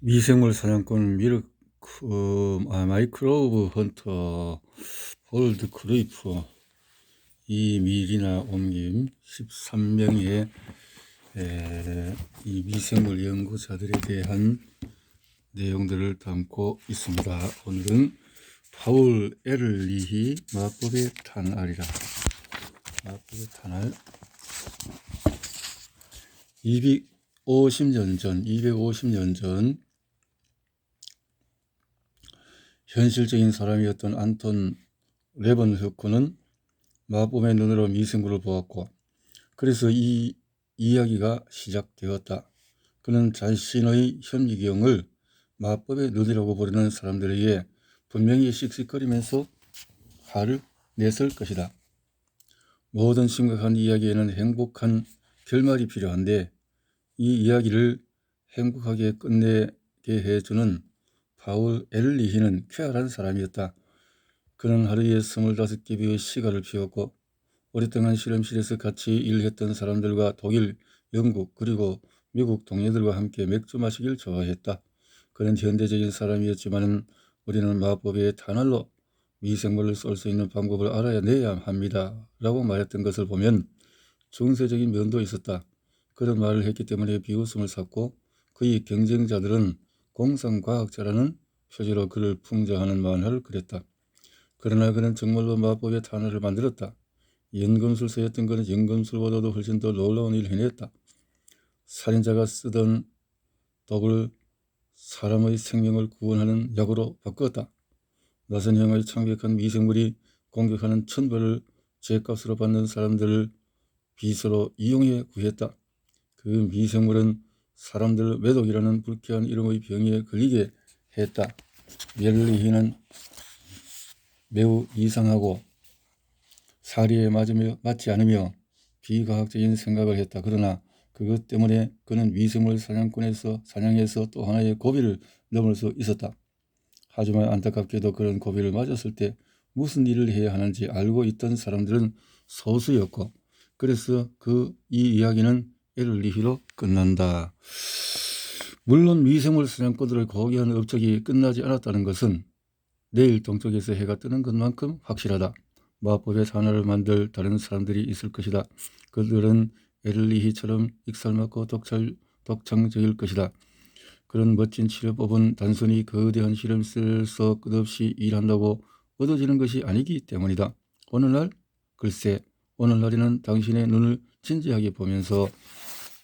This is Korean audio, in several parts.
미생물 사냥꾼 미르크 아, 마이크로브 헌터 볼드 크루이프 이 미리나 옮김 13명의 에, 이 미생물 연구자들에 대한 내용들을 담고 있습니다. 오늘은 파울 에를리히 마법의 탄알이라 마법의 탄알 250년 전 250년 전 현실적인 사람이었던 안톤 레번흐크는 마법의 눈으로 미생물을 보았고 그래서 이 이야기가 시작되었다. 그는 자신의 현미경을 마법의 눈이라고 부르는 사람들에게 분명히 씩씩거리면서 화를 냈을 것이다. 모든 심각한 이야기에는 행복한 결말이 필요한데 이 이야기를 행복하게 끝내게 해주는 파울 엘리히는 쾌활한 사람이었다. 그는 하루에 스물다섯 개의 시가를 피웠고 오랫동안 실험실에서 같이 일했던 사람들과 독일, 영국 그리고 미국 동료들과 함께 맥주 마시길 좋아했다. 그는 현대적인 사람이었지만 우리는 마법의 단알로 미생물을 쏠 수 있는 방법을 알아야 내야 합니다. 라고 말했던 것을 보면 중세적인 면도 있었다. 그런 말을 했기 때문에 비웃음을 샀고 그의 경쟁자들은 공상과학자라는 표지로 그를 풍자하는 만화를 그렸다. 그러나 그는 정말로 마법의 단어를 만들었다. 연금술사였던 그는 연금술보다도 훨씬 더 놀라운 일을 해냈다. 살인자가 쓰던 독을 사람의 생명을 구원하는 약으로 바꾸었다. 나선 형의 창백한 미생물이 공격하는 천벌을 죄값으로 받는 사람들을 비서로 이용해 구했다. 그 미생물은 사람들 외독이라는 불쾌한 이름의 병에 걸리게 했다. 멜리히는 매우 이상하고 사리에 맞으며 맞지 않으며 비과학적인 생각을 했다. 그러나 그것 때문에 그는 미생물 사냥꾼에서 사냥해서 또 하나의 고비를 넘을 수 있었다. 하지만 안타깝게도 그런 고비를 맞았을 때 무슨 일을 해야 하는지 알고 있던 사람들은 소수였고 그래서 그 이 이야기는 엘리히로 끝난다. 물론 미생물 사냥꾼들을 고귀한 업적이 끝나지 않았다는 것은 내일 동쪽에서 해가 뜨는 것만큼 확실하다. 마법의 산화를 만들 다른 사람들이 있을 것이다. 그들은 엘리히처럼 익살맞고 독철, 독창적일 것이다. 그런 멋진 치료법은 단순히 거대한 실험실에서 끝없이 일한다고 얻어지는 것이 아니기 때문이다. 오늘날 글쎄 오늘날에는 당신의 눈을 진지하게 보면서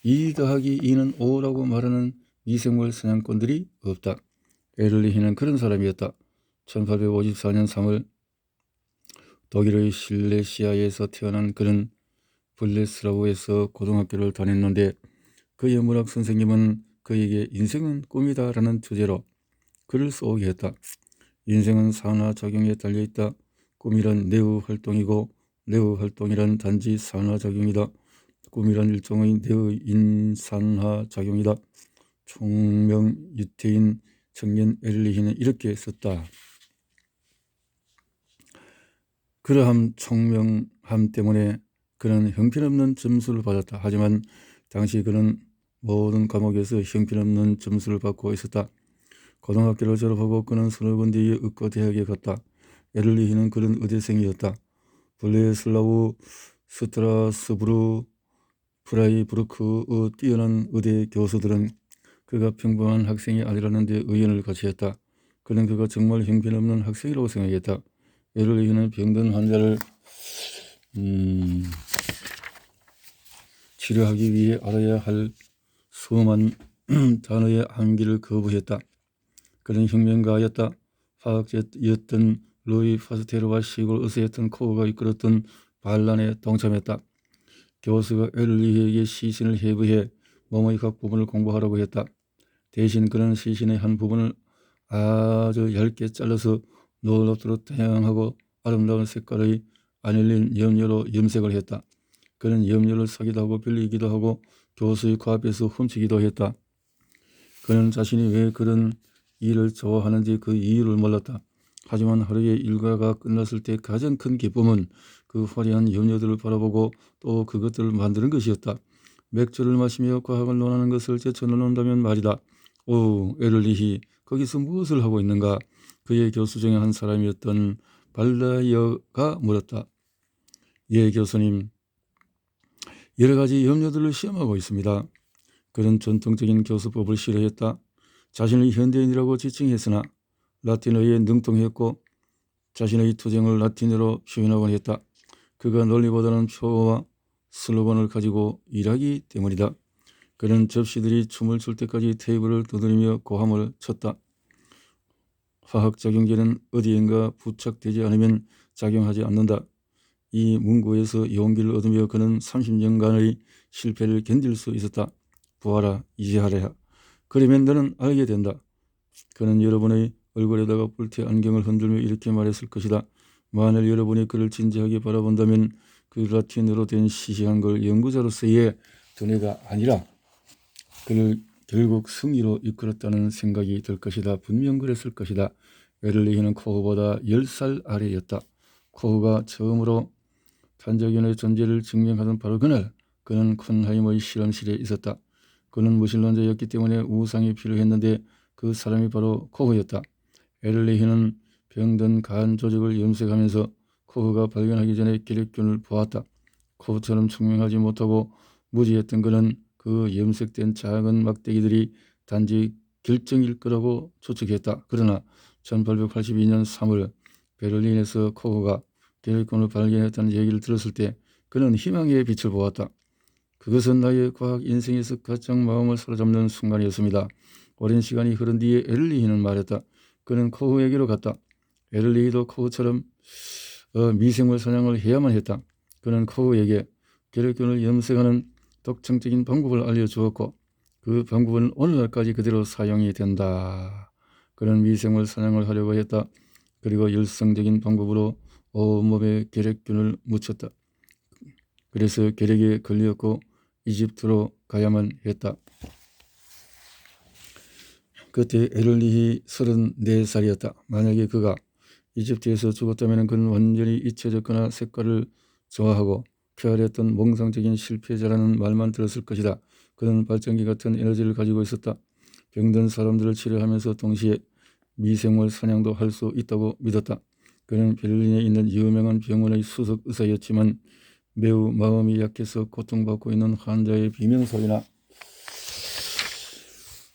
2 더하기 2는 5라고 말하는 미생물 사냥꾼들이 없다. 에를리히는 그런 사람이었다. 1854년 3월 독일의 실레시아에서 태어난 그는 블레스라우에서 고등학교를 다녔는데 그의 문학 선생님은 그에게 인생은 꿈이다 라는 주제로 글을 쏘게 했다. 인생은 산화작용에 달려있다. 꿈이란 내의 활동이고 내의 활동이란 단지 산화작용이다. 꿈이란 일종의 내의 인산화작용이다. 총명 유태인 청년 엘리히는 이렇게 썼다. 그러함 총명함 때문에 그는 형편없는 점수를 받았다. 하지만 당시 그는 모든 과목에서 형편없는 점수를 받고 있었다. 고등학교를 졸업하고 그는 서너 군데의 의과 대학에 갔다. 에를리히는 그런 의대생이었다. 블레슬라우 스트라스부르 프라이부르크의 뛰어난 의대 교수들은 그가 평범한 학생이 아니라는 데 의견을 같이 했다. 그는 그가 정말 형편없는 학생이라고 생각했다. 에를리히는 병든 환자를 음, 치료하기 위해 알아야 할 수많은 단어의 암기를 거부했다. 그는 혁명가였다. 화학자였던 루이 파스테르와 시골 의사였던 코어가 이끌었던 반란에 동참했다. 교수가 엘리에게 시신을 해부해 몸의 각 부분을 공부하라고 했다. 대신 그는 시신의 한 부분을 아주 얇게 잘라서 놀랍도록 다양하고 아름다운 색깔의 아닐린 염료로 염색을 했다. 그는 염료를 사기도 하고 빌리기도 하고 교수의 코앞에서 훔치기도 했다. 그는 자신이 왜 그런 일을 좋아하는지 그 이유를 몰랐다. 하지만 하루의 일과가 끝났을 때 가장 큰 기쁨은 그 화려한 염료들을 바라보고 또 그것들을 만드는 것이었다. 맥주를 마시며 과학을 논하는 것을 제쳐놓는다면 말이다. 오, 에를리히 거기서 무엇을 하고 있는가? 그의 교수 중에 한 사람이었던 발라이어가 물었다. 예, 교수님. 여러 가지 염려들을 시험하고 있습니다. 그는 전통적인 교수법을 싫어했다. 자신을 현대인이라고 지칭했으나 라틴어에 능통했고 자신의 투쟁을 라틴어로 표현하곤 했다. 그가 논리보다는 표어와 슬로건을 가지고 일하기 때문이다. 그는 접시들이 춤을 출 때까지 테이블을 두드리며 고함을 쳤다. 화학작용제는 어디엔가 부착되지 않으면 작용하지 않는다. 이 문구에서 용기를 얻으며 그는 30년간의 실패를 견딜 수 있었다. 이제 하래야. 그러면 너는 알게 된다. 그는 여러분의 얼굴에다가 뿔테 안경을 흔들며 이렇게 말했을 것이다. 만일 여러분이 그를 진지하게 바라본다면 그 라틴어로 된 시시한 걸 연구자로서의 두뇌가 아니라 그를 결국 승리로 이끌었다는 생각이 들 것이다. 분명 그랬을 것이다. 에를리히는 코흐보다 10살 아래였다. 코흐가 처음으로 탄저균의 존재를 증명하던 바로 그날 그는 콘하임의 실험실에 있었다. 그는 무신론자였기 때문에 우상이 필요했는데 그 사람이 바로 코흐였다. 에를리히는 병든 간 조직을 염색하면서 코흐가 발견하기 전에 기력균을 보았다. 코흐처럼 청명하지 못하고 무지했던 그는 그 염색된 작은 막대기들이 단지 결정일 거라고 추측했다. 그러나 1882년 3월 베를린에서 코흐가 기력균을 발견했다는 얘기를 들었을 때 그는 희망의 빛을 보았다. 그것은 나의 과학 인생에서 가장 마음을 사로잡는 순간이었습니다. 오랜 시간이 흐른 뒤에 에를리히는 말했다. 그는 코흐에게로 갔다. 에를리히도 코흐처럼 어, 미생물 사냥을 해야만 했다. 그는 코흐에게 계력균을 염색하는 독창적인 방법을 알려주었고 그 방법은 오늘날까지 그대로 사용이 된다. 그는 미생물 사냥을 하려고 했다. 그리고 열성적인 방법으로 온몸에 계력균을 묻혔다. 그래서 계력에 걸렸고 이집트로 가야만 했다. 그때 에를리히 34살이었다. 만약에 그가 이집트에서 죽었다면 그는 완전히 잊혀졌거나 색깔을 좋아하고 쾌활했던 몽상적인 실패자라는 말만 들었을 것이다. 그는 발전기 같은 에너지를 가지고 있었다. 병든 사람들을 치료하면서 동시에 미생물 사냥도 할 수 있다고 믿었다. 그는 베를린에 있는 유명한 병원의 수석 의사였지만 매우 마음이 약해서 고통받고 있는 환자의 비명소리나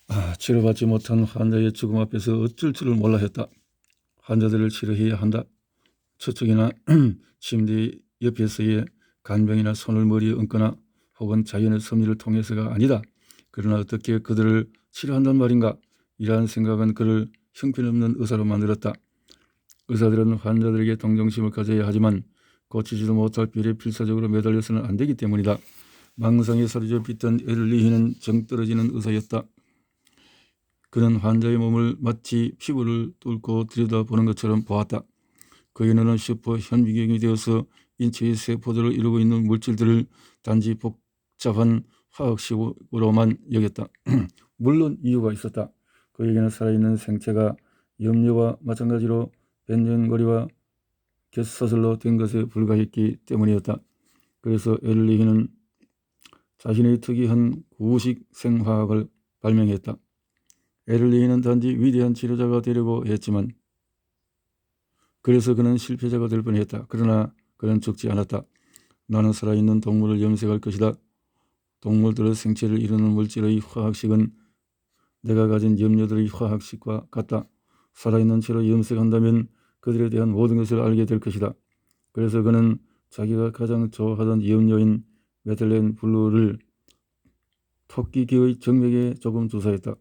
아, 치료받지 못한 환자의 죽음 앞에서 어쩔 줄을 몰라 했다. 환자들을 치료해야 한다. 저쪽이나 침대 옆에서의 간병이나 손을 머리에 얹거나 혹은 자연의 섭리를 통해서가 아니다. 그러나 어떻게 그들을 치료한단 말인가? 이러한 생각은 그를 형편없는 의사로 만들었다. 의사들은 환자들에게 동정심을 가져야 하지만 고치지도 못할 비례 필사적으로 매달려서는 안 되기 때문이다. 망상에 사로잡 빗던 에를리히는 정 떨어지는 의사였다. 그는 환자의 몸을 마치 피부를 뚫고 들여다보는 것처럼 보았다. 그의 눈은 슈퍼 현미경이 되어서 인체의 세포들을 이루고 있는 물질들을 단지 복잡한 화학식으로만 여겼다. 물론 이유가 있었다. 그에게는 살아있는 생체가 염료와 마찬가지로 벤젠거리와 곁서슬로 된 것에 불과했기 때문이었다. 그래서 엘리히는 자신의 특이한 구식 생화학을 발명했다. 에를리히는 단지 위대한 치료자가 되려고 했지만 그래서 그는 실패자가 될 뻔했다. 그러나 그는 죽지 않았다. 나는 살아있는 동물을 염색할 것이다. 동물들의 생체를 이루는 물질의 화학식은 내가 가진 염료들의 화학식과 같다. 살아있는 채로 염색한다면 그들에 대한 모든 것을 알게 될 것이다. 그래서 그는 자기가 가장 좋아하던 염료인 메틀렌 블루를 토끼기의 정맥에 조금 주사했다.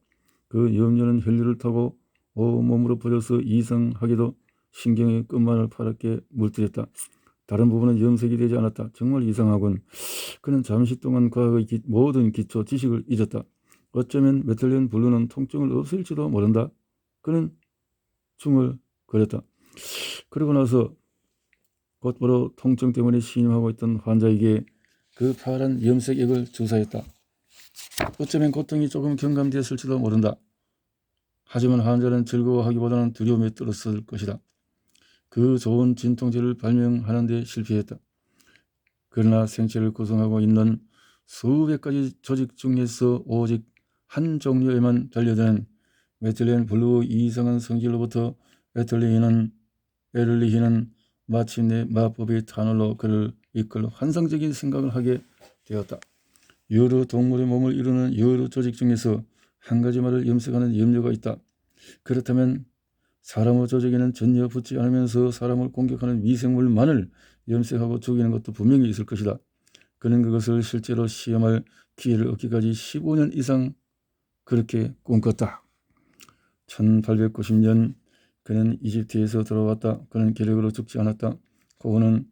그 염료는 혈류를 타고 온몸으로 퍼져서 이상하게도 신경의 끝만을 파랗게 물들였다. 다른 부분은 염색이 되지 않았다. 정말 이상하군. 그는 잠시 동안 과학의 기, 모든 기초 지식을 잊었다. 어쩌면 메틀렌 블루는 통증을 없앨지도 모른다. 그는 중을 그렸다. 그러고 나서 곧바로 통증 때문에 신임하고 있던 환자에게 그 파란 염색액을 주사했다. 어쩌면 고통이 조금 경감되었을지도 모른다. 하지만 환자는 즐거워하기보다는 두려움에 떨었을 것이다. 그 좋은 진통제를 발명하는 데 실패했다. 그러나 생체를 구성하고 있는 수백 가지 조직 중에서 오직 한 종류에만 달려드는 메틀렌 블루 이상한 성질로부터 에틀리히는 에를리히는 마침내 마법의 탄원로 그를 이끌어 환상적인 생각을 하게 되었다. 여러 동물의 몸을 이루는 여러 조직 중에서 한 가지 말을 염색하는 염려가 있다. 그렇다면 사람의 조직에는 전혀 붙지 않으면서 사람을 공격하는 미생물만을 염색하고 죽이는 것도 분명히 있을 것이다. 그는 그것을 실제로 시험할 기회를 얻기까지 15년 이상 그렇게 꿈꿨다. 1890년 그는 이집트에서 돌아왔다. 그는 계력으로 죽지 않았다. 고흐는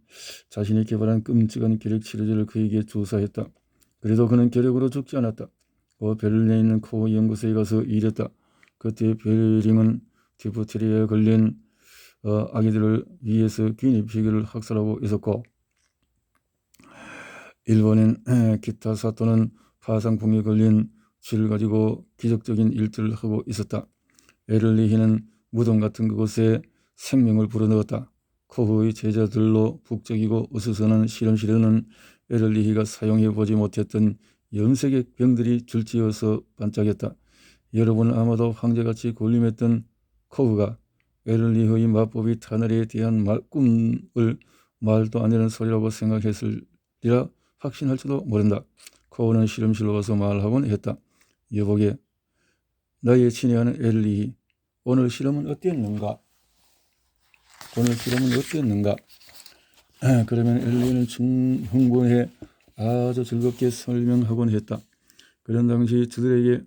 자신이 개발한 끔찍한 계력 치료제를 그에게 주사했다. 그래도 그는 계력으로 죽지 않았다. 그 베를린에 있는 코어 연구소에 가서 일했다. 그때 베링은 디프테리아에 걸린 어, 아기들을 위해서 기니피그를 학살하고 있었고 일본인 기타 사토는 파상풍에 걸린 쥐를 가지고 기적적인 일들을 하고 있었다. 에를리히는 무덤 같은 그곳에 생명을 불어넣었다. 코흐의 제자들로 북적이고 어수선한 실험실에는 에를리히가 사용해 보지 못했던 염색의 병들이 줄지어서 반짝였다. 여러분은 아마도 황제같이 군림했던 코흐가 에를리히의 마법이 타널에 대한 말, 꿈을 말도 안 되는 소리라고 생각했을리라 확신할지도 모른다. 코흐는 실험실로 와서 말하곤 했다. 여보게, 나의 친애하는 에를리히, 오늘 실험은 어땠는가? 오늘 실험은 어땠는가? 그러면 엘리는 흥분해 아주 즐겁게 설명하곤 했다. 그런 당시 저들에게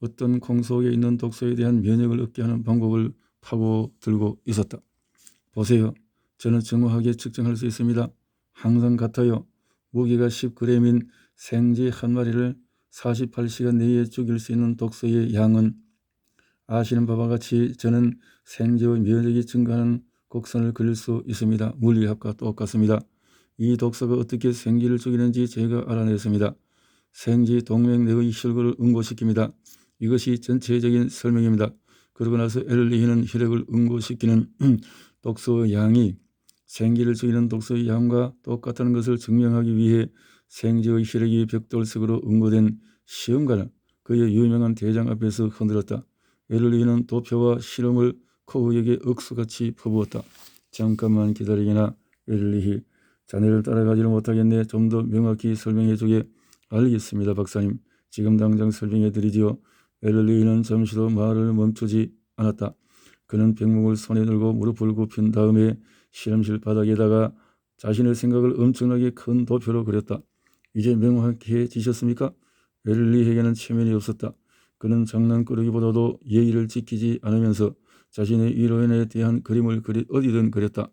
어떤 콩 속에 있는 독소에 대한 면역을 얻게 하는 방법을 파고 들고 있었다. 보세요. 저는 정확하게 측정할 수 있습니다. 항상 같아요. 무게가 10g인 생쥐 한 마리를 48시간 내에 죽일 수 있는 독소의 양은 아시는 바와 같이 저는 생쥐의 면역이 증가하는 곡선을 그릴 수 있습니다. 물리학과 똑같습니다. 이 독소가 어떻게 생쥐를 죽이는지 제가 알아냈습니다. 생쥐 동맥 내의 혈구를 응고시킵니다. 이것이 전체적인 설명입니다. 그러고 나서 엘리히는 혈액을 응고시키는 독소의 양이 생쥐를 죽이는 독소의 양과 똑같다는 것을 증명하기 위해 생쥐의 혈액이 벽돌 속으로 응고된 시험관을 그의 유명한 대장 앞에서 흔들었다. 엘리히는 도표와 실험을 코우에게 억수같이 퍼부었다. 잠깐만 기다리게나 엘리히 자네를 따라가지를 못하겠네. 좀 더 명확히 설명해 주게 알겠습니다 박사님. 지금 당장 설명해 드리지요. 엘리히는 잠시도 말을 멈추지 않았다. 그는 백목을 손에 들고 무릎을 굽힌 다음에 실험실 바닥에다가 자신의 생각을 엄청나게 큰 도표로 그렸다. 이제 명확해지셨습니까? 엘리에게는 체면이 없었다. 그는 장난꾸러기보다도 예의를 지키지 않으면서 자신의 이론에 대한 그림을 그리, 어디든 그렸다.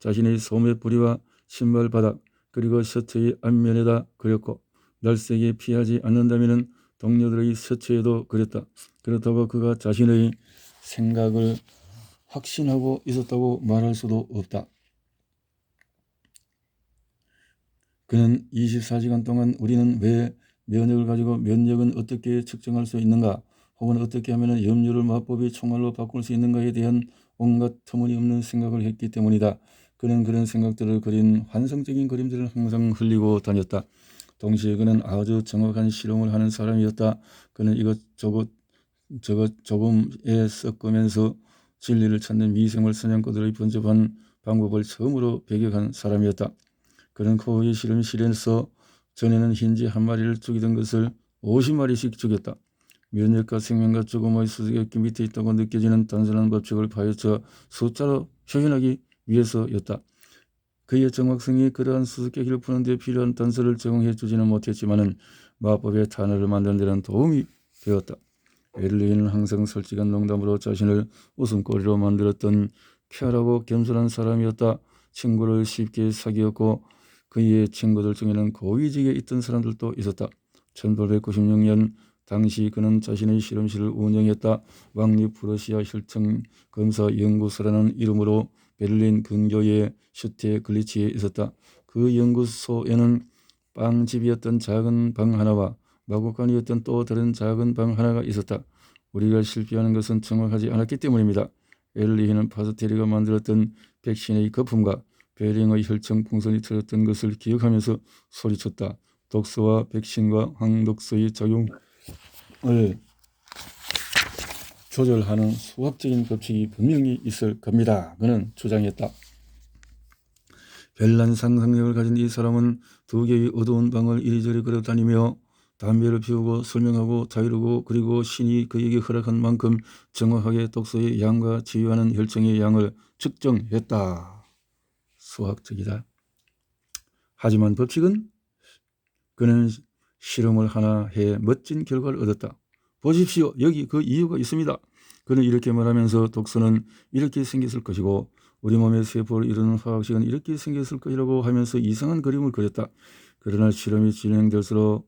자신의 소매 뿌리와 신발 바닥 그리고 셔츠의 앞면에다 그렸고 날쌔게 피하지 않는다면 동료들의 셔츠에도 그렸다. 그렇다고 그가 자신의 생각을 확신하고 있었다고 말할 수도 없다. 그는 24시간 동안 우리는 왜 면역을 가지고 면역은 어떻게 측정할 수 있는가 혹은 어떻게 하면 염료를 마법의 총알로 바꿀 수 있는가에 대한 온갖 터무니없는 생각을 했기 때문이다. 그는 그런 생각들을 그린 환상적인 그림들을 항상 흘리고 다녔다. 동시에 그는 아주 정확한 실험을 하는 사람이었다. 그는 이것저것 저것 조금에 섞으면서 진리를 찾는 미생물 사냥꾼들의 번잡한 방법을 처음으로 배격한 사람이었다. 그는 코의 실험 실에서 전에는 흰지 한 마리를 죽이던 것을 50마리씩 죽였다. 면역과 생명과 죽음의 수수께끼 밑에 있다고 느껴지는 단순한 법칙을 파헤쳐 숫자로 표현하기 위해서였다. 그의 정확성이 그러한 수수께끼를 푸는 데 필요한 단서를 제공해 주지는 못했지만 마법의 단어를 만드는 데는 도움이 되었다. 에를리는 항상 솔직한 농담으로 자신을 웃음거리로 만들었던 쾌활하고 겸손한 사람이었다. 친구를 쉽게 사귀었고 그의 친구들 중에는 고위직에 있던 사람들도 있었다. 1896년 당시 그는 자신의 실험실을 운영했다. 왕립 프러시아 혈청 검사 연구소라는 이름으로 베를린 근교의 슈테 글리치에 있었다. 그 연구소에는 빵집이었던 작은 방 하나와 마구간이었던 또 다른 작은 방 하나가 있었다. 우리가 실패하는 것은 정확하지 않았기 때문입니다. 엘리히는 파스테리가 만들었던 백신의 거품과 베링의 혈청 풍선이 터졌던 것을 기억하면서 소리쳤다. 독소와 백신과 항독소의 작용 을 조절하는 수학적인 법칙이 분명히 있을 겁니다. 그는 주장했다. 별난 상상력을 가진 이 사람은 두 개의 어두운 방을 이리저리 걸어다니며 담배를 피우고 설명하고 자유르고 그리고 신이 그에게 허락한 만큼 정확하게 독소의 양과 지휘하는 혈청의 양을 측정했다. 수학적이다. 하지만 법칙은 그는 실험을 하나 해 멋진 결과를 얻었다. 보십시오. 여기 그 이유가 있습니다. 그는 이렇게 말하면서 독소는 이렇게 생겼을 것이고 우리 몸의 세포를 이루는 화학식은 이렇게 생겼을 것이라고 하면서 이상한 그림을 그렸다. 그러나 실험이 진행될수록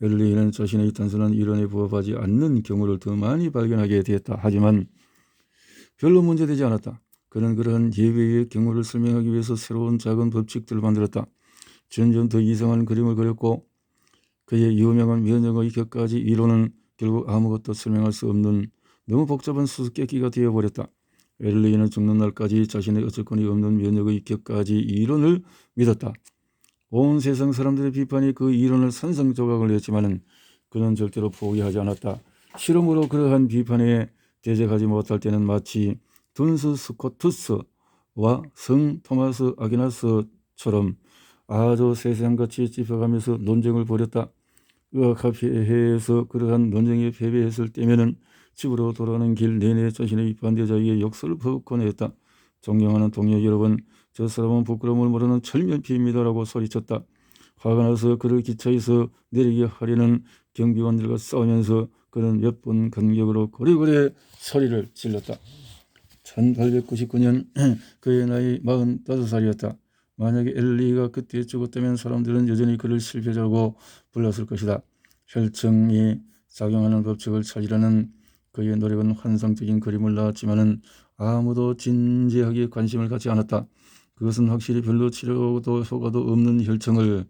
엘리는 자신의 단순한 이론에 부합하지 않는 경우를 더 많이 발견하게 되었다. 하지만 별로 문제되지 않았다. 그는 그러한 예외의 경우를 설명하기 위해서 새로운 작은 법칙들을 만들었다. 점점 더 이상한 그림을 그렸고 그의 유명한 면역의 격까지 이론은 결국 아무것도 설명할 수 없는 너무 복잡한 수수께끼가 되어버렸다. 엘리는 죽는 날까지 자신의 어쩔건이 없는 면역의 격까지 이론을 믿었다. 온 세상 사람들의 비판이 그 이론을 산성조각을 냈지만은 그는 절대로 포기하지 않았다. 실험으로 그러한 비판에 대적하지 못할 때는 마치 둔스 스코투스와 성 토마스 아기나스처럼 아주 세상같이 짚어가면서 논쟁을 벌였다. 의학학회에서 그러한 논쟁에 패배했을 때면은 집으로 돌아가는 길 내내 자신의 반대자에게 역설을 퍼붓곤 했다. 존경하는 동료 여러분, 저 사람은 부끄러움을 모르는 철면피입니다라고 소리쳤다. 화가 나서 그를 기차에서 내리게 하려는 경비원들과 싸우면서 그는 몇 번 간격으로 고래고래 소리를 질렀다. 1899년 그의 나이 45살이었다. 만약에 엘리가 그때 죽었다면 사람들은 여전히 그를 실패자고 불렀을 것이다. 혈청이 작용하는 법칙을 찾으려는 그의 노력은 환상적인 그림을 낳았지만은 아무도 진지하게 관심을 갖지 않았다. 그것은 확실히 별로 치료도 효과도 없는 혈청을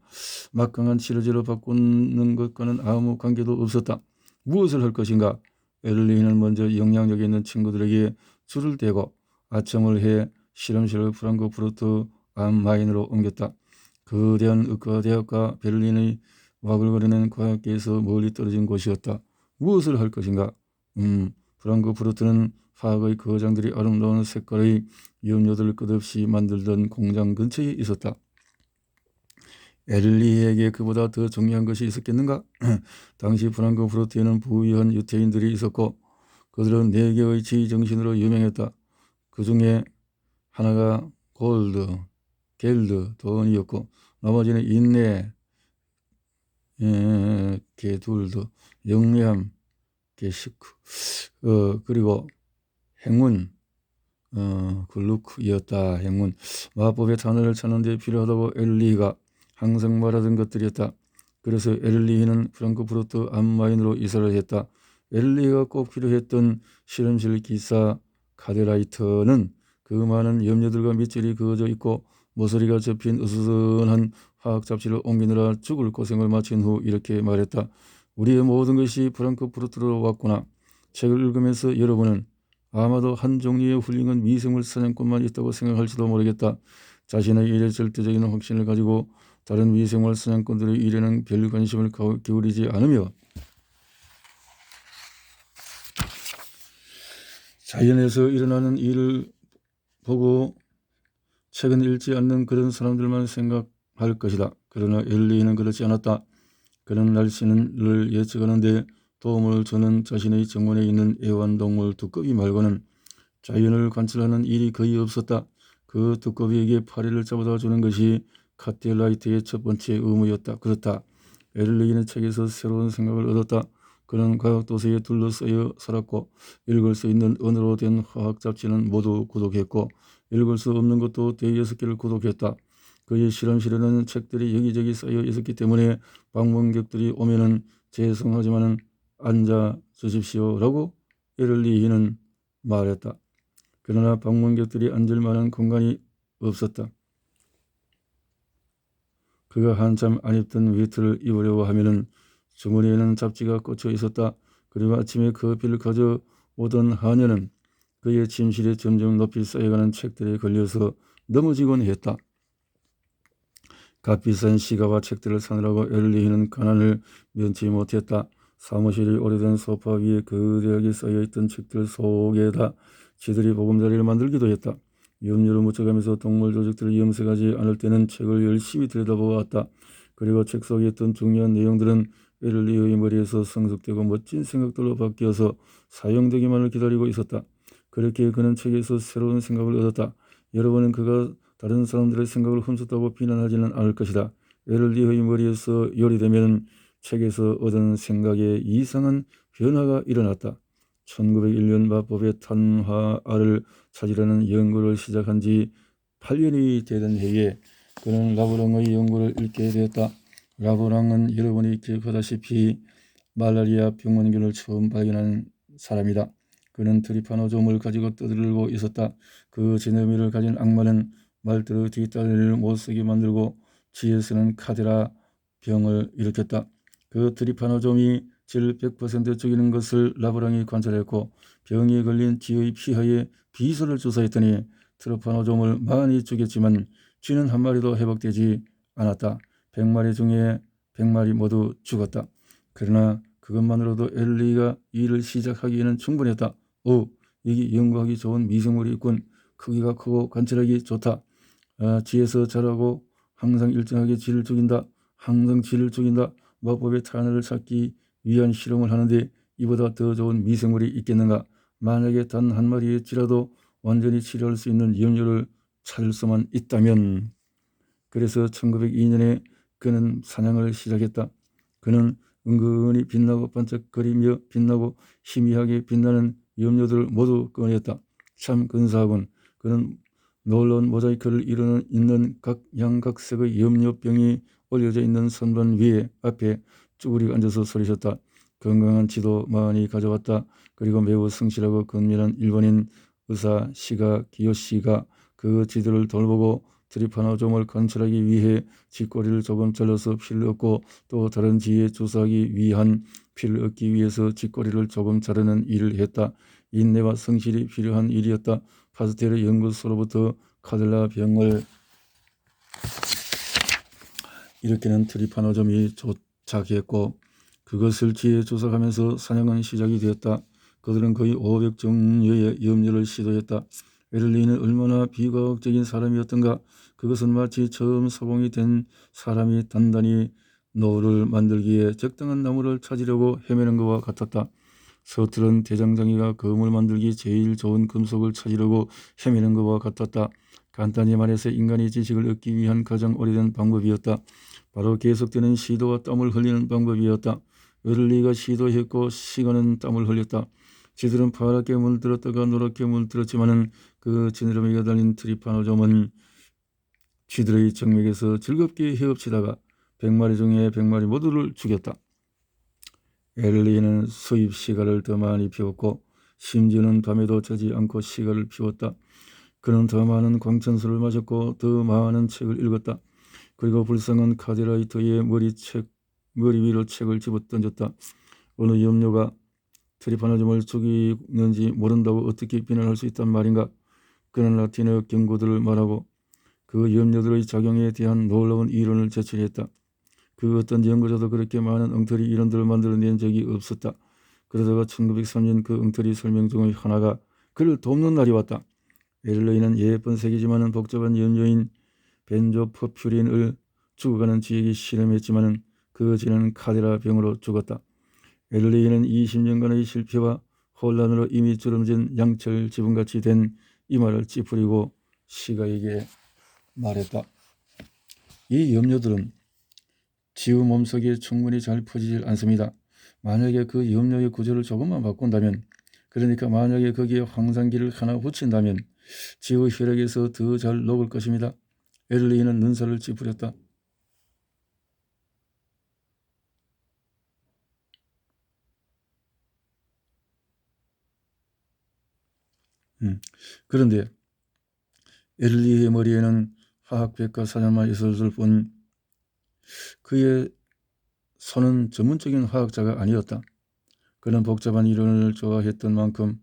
막강한 치료제로 바꾸는 것과는 아무 관계도 없었다. 무엇을 할 것인가? 에를리히는 먼저 영향력 있는 친구들에게 줄을 대고 아첨을 해 실험실을 프랑크푸르트 암마인으로 옮겼다. 거대한 의과대학과 베를린의 와글거리는 과학계에서 멀리 떨어진 곳이었다. 무엇을 할 것인가? 음, 프랑크푸르트는 화학의 거장들이 아름다운 색깔의 염료들을 끝없이 만들던 공장 근처에 있었다. 에를리에게 그보다 더 중요한 것이 있었겠는가? 당시 프랑크푸르트에는 부유한 유태인들이 있었고 그들은 네 개의 지정신으로 유명했다. 그 중에 하나가 골드, 겔드, 돈이었고 나머지는 인내, 예, 개둘드, 영리함, 게시크, 어, 그리고 행운, 어, 글루크이었다. 행운. 마법의 단어를 찾는 데 필요하다고 엘리가 항상 말하던 것들이었다. 그래서 엘리는 프랑크푸르트 암마인으로 이사를 했다. 엘리가 꼭 필요했던 실험실 기사 카데라이터는 그 많은 염료들과 밑줄이 그어져 있고 모서리가 접힌 으스스한 화학 잡지를 옮기느라 죽을 고생을 마친 후 이렇게 말했다. 우리의 모든 것이 프랑크푸르트로 왔구나. 책을 읽으면서 여러분은 아마도 한 종류의 훌륭한 미생물 사냥꾼만 있다고 생각할지도 모르겠다. 자신의 일에 절대적인 확신을 가지고 다른 미생물 사냥꾼들의 일에는 별 관심을 기울이지 않으며 자연에서 일어나는 일을 보고 책은 읽지 않는 그런 사람들만 생각할 것이다. 그러나 엘리는 그렇지 않았다. 그는 날씨를 예측하는데 도움을 주는 자신의 정원에 있는 애완동물 두꺼비 말고는 자연을 관찰하는 일이 거의 없었다. 그 두꺼비에게 파리를 잡아다 주는 것이 카텔라이트의 첫 번째 의무였다. 그렇다. 에를리기는 책에서 새로운 생각을 얻었다. 그는 과학 도서에 둘러싸여 살았고 읽을 수 있는 언어로 된 화학 잡지는 모두 구독했고 읽을 수 없는 것도 대여섯 개를 구독했다. 그의 실험실에는 책들이 여기저기 쌓여 있었기 때문에 방문객들이 오면은 죄송하지만은 앉아 주십시오라고 에를리히는 말했다. 그러나 방문객들이 앉을 만한 공간이 없었다. 그가 한참 안 입던 위트를 입으려고 하면은 주머니에는 잡지가 꽂혀 있었다. 그리고 아침에 커피를 가져 오던 하녀는 그의 침실에 점점 높이 쌓여가는 책들에 걸려서 넘어지곤 했다. 값비싼 시가와 책들을 사느라고 엘리히는 가난을 면치 못했다. 사무실이 오래된 소파 위에 거대하게 쌓여있던 책들 속에다 지들이 보금자리를 만들기도 했다. 염료를 묻혀가면서 동물 조직들을 염색하지 않을 때는 책을 열심히 들여다보았다. 그리고 책 속에 있던 중요한 내용들은 에를리의 머리에서 성숙되고 멋진 생각들로 바뀌어서 사용되기만을 기다리고 있었다. 그렇게 그는 책에서 새로운 생각을 얻었다. 여러분은 그가 다른 사람들의 생각을 훔쳤다고 비난하지는 않을 것이다. 에를리의 머리에서 요리되면 책에서 얻은 생각에 이상한 변화가 일어났다. 1901년 마법의 탄화알을 찾으려는 연구를 시작한 지 8년이 되던 해에 그는 라브랑의 연구를 읽게 되었다. 라브랑은 여러분이 기억하다시피 말라리아 병원균을 처음 발견한 사람이다. 그는 트리파노좀을 가지고 떠들고 있었다. 그 제너미를 가진 악마는 말대로 뒷다리를 못쓰게 만들고 지에서는 카데라 병을 일으켰다. 그 트리파노좀이 질 100% 죽이는 것을 라브랑이 관찰했고 병에 걸린 쥐의 피하에 비수를 조사했더니 트로파노좀을 많이 죽였지만 쥐는 한 마리도 회복되지 않았다. 100마리 중에 100마리 모두 죽었다. 그러나 그것만으로도 엘리가 일을 시작하기에는 충분했다. 오, 여기 연구하기 좋은 미생물이 있군. 크기가 크고 관찰하기 좋다. 아, 지에서 자라고 항상 일정하게 쥐를 죽인다. 항상 쥐를 죽인다. 마법의 탄을 찾기 위한 실험을 하는데 이보다 더 좋은 미생물이 있겠는가? 만약에 단 한 마리의 쥐라도 완전히 치료할 수 있는 염료를 찾을 수만 있다면 그래서 1902년에 그는 사냥을 시작했다. 그는 은근히 빛나고 반짝거리며 빛나고 희미하게 빛나는 염료들을 모두 꺼냈다. 참 근사하군. 그는 놀라운 모자이크를 이루는 있는 각 양각색의 염료병이 올려져 있는 선반 위에 앞에 쭈그리고 앉아서 소리쳤다. 건강한 지도 많이 가져왔다. 그리고 매우 성실하고 근면한 일본인 의사 시가 기요시가 그 지도를 돌보고 트리파노좀을 관찰하기 위해 쥐꼬리를 조금 잘라서 피를 얻고 또 다른 지에 조사하기 위한 피를 얻기 위해서 쥐꼬리를 조금 자르는 일을 했다. 인내와 성실이 필요한 일이었다. 파스텔의 연구소로부터 카들라 병을 일으키는 트리파노점이 도착했고 그것을 지혜 조사하면서 사냥은 시작이 되었다. 그들은 거의 500종류의 염료를 시도했다. 에를리는 얼마나 비과학적인 사람이었던가. 그것은 마치 처음 서공이 된 사람이 단단히 노를 만들기에 적당한 나무를 찾으려고 헤매는 것과 같았다. 서툴은 대장장이가 검을 만들기 제일 좋은 금속을 찾으려고 헤매는 것과 같았다. 간단히 말해서 인간이 지식을 얻기 위한 가장 오래된 방법이었다. 바로 계속되는 시도와 땀을 흘리는 방법이었다. 에를리가 시도했고 시간은 땀을 흘렸다. 지들은 파랗게 물들었다가 노랗게 물들었지만은 그 지느러미가 달린 트리파노점은 쥐들의 정맥에서 즐겁게 헤엄치다가 백마리 중에 백마리 모두를 죽였다. 엘리는 수입 시가를 더 많이 피웠고 심지어는 밤에도 자지 않고 시가를 피웠다. 그는 더 많은 광천수를 마셨고 더 많은 책을 읽었다. 그리고 불쌍한 카디라이터의 머리 책 머리 위로 책을 집어 던졌다. 어느 염료가 트리파노즘을 죽이는지 모른다고 어떻게 비난할 수 있단 말인가? 그는 라틴어 경고들을 말하고 그 염료들의 작용에 대한 놀라운 이론을 제출했다. 그 어떤 연구자도 그렇게 많은 엉터리 이론들을 만들어낸 적이 없었다. 그러다가 1903년 그 엉터리 설명 중의 하나가 그를 돕는 날이 왔다. 에를레이는 예쁜 색이지만은 복잡한 염료인 벤조퍼퓨린을 죽어가는 지에게 실험했지만은 그 지는 카데라 병으로 죽었다. 엘리는 20년간의 실패와 혼란으로 이미 주름진 양철 지붕같이 된 이마를 찌푸리고 시가에게 말했다. 이 염료들은 지우 몸속에 충분히 잘 퍼지질 않습니다. 만약에 그 염료의 구조를 조금만 바꾼다면 그러니까 만약에 거기에 황산기를 하나 붙인다면 지우 혈액에서 더 잘 녹을 것입니다. 엘리는 눈살을 찌푸렸다. 음. 그런데 엘리의 머리에는 화학백과 사냥만 있었을 뿐 그의 손은 전문적인 화학자가 아니었다. 그는 복잡한 이론을 좋아했던 만큼